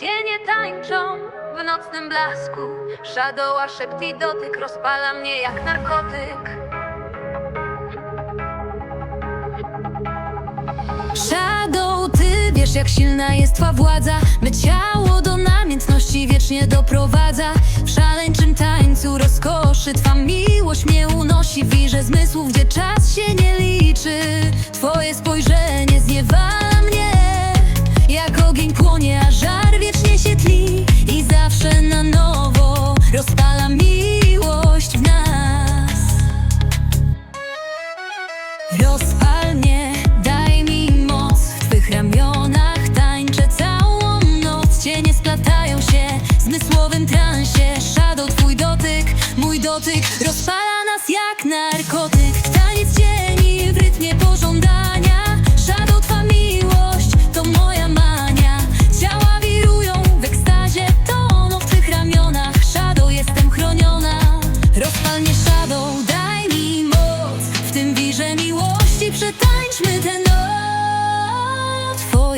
Cienie tańczą w nocnym blasku. Shadowa szept i dotyk rozpala mnie jak narkotyk. Shadow, ty wiesz jak silna jest twa władza. My ciało do namiętności wiecznie doprowadza. W szaleńczym tańcu rozkoszy Twa miłość mnie unosi. Wirze zmysłów, gdzie czas się transie. Shadow, twój dotyk, mój dotyk Rozpala nas jak narkotyk. Taniec cieni w rytmie pożądania. Shadow, twa miłość to moja mania. Ciała wirują w ekstazie Toną w twych ramionach. Shadow, jestem chroniona. Rozpal mnie Shadow, daj mi moc. W tym wirze miłości przetańczmy noc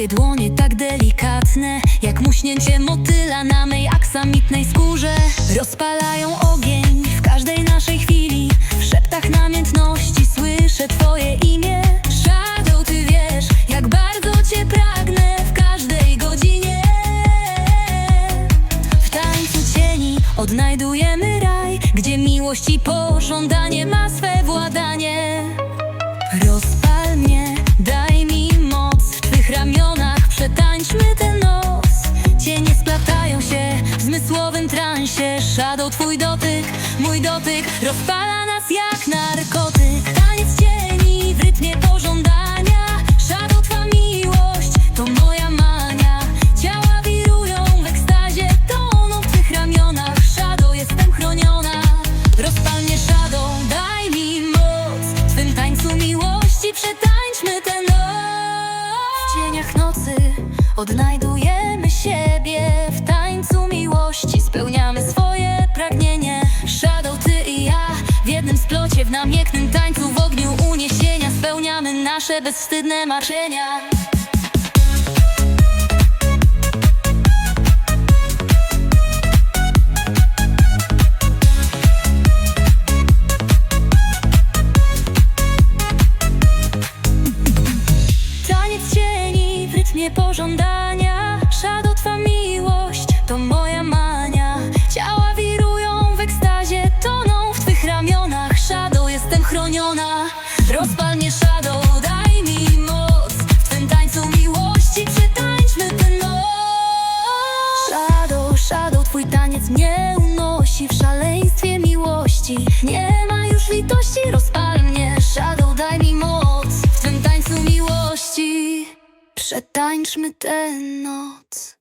Dłonie tak delikatne Jak muśnięcie motyla na mej aksamitnej skórze. Rozpalają ogień w każdej naszej chwili W szeptach namiętności słyszę Twoje imię. Shadow, ty wiesz, jak bardzo Cię pragnę w każdej godzinie. W tańcu cieni odnajdujemy raj, gdzie miłość i pożądanie ma swe władanie. Przetańczmy tę noc. Cienie splatają się w zmysłowym transie, Shadow Twój dotyk, mój dotyk rozpala nas jak narkotyk. Odnajdujemy siebie w tańcu miłości, spełniamy swoje pragnienie. Shadow, ty i ja w jednym splocie, w namiętnym tańcu, w ogniu uniesienia spełniamy nasze bezwstydne marzenia. Cieni Przetańczmy tę noc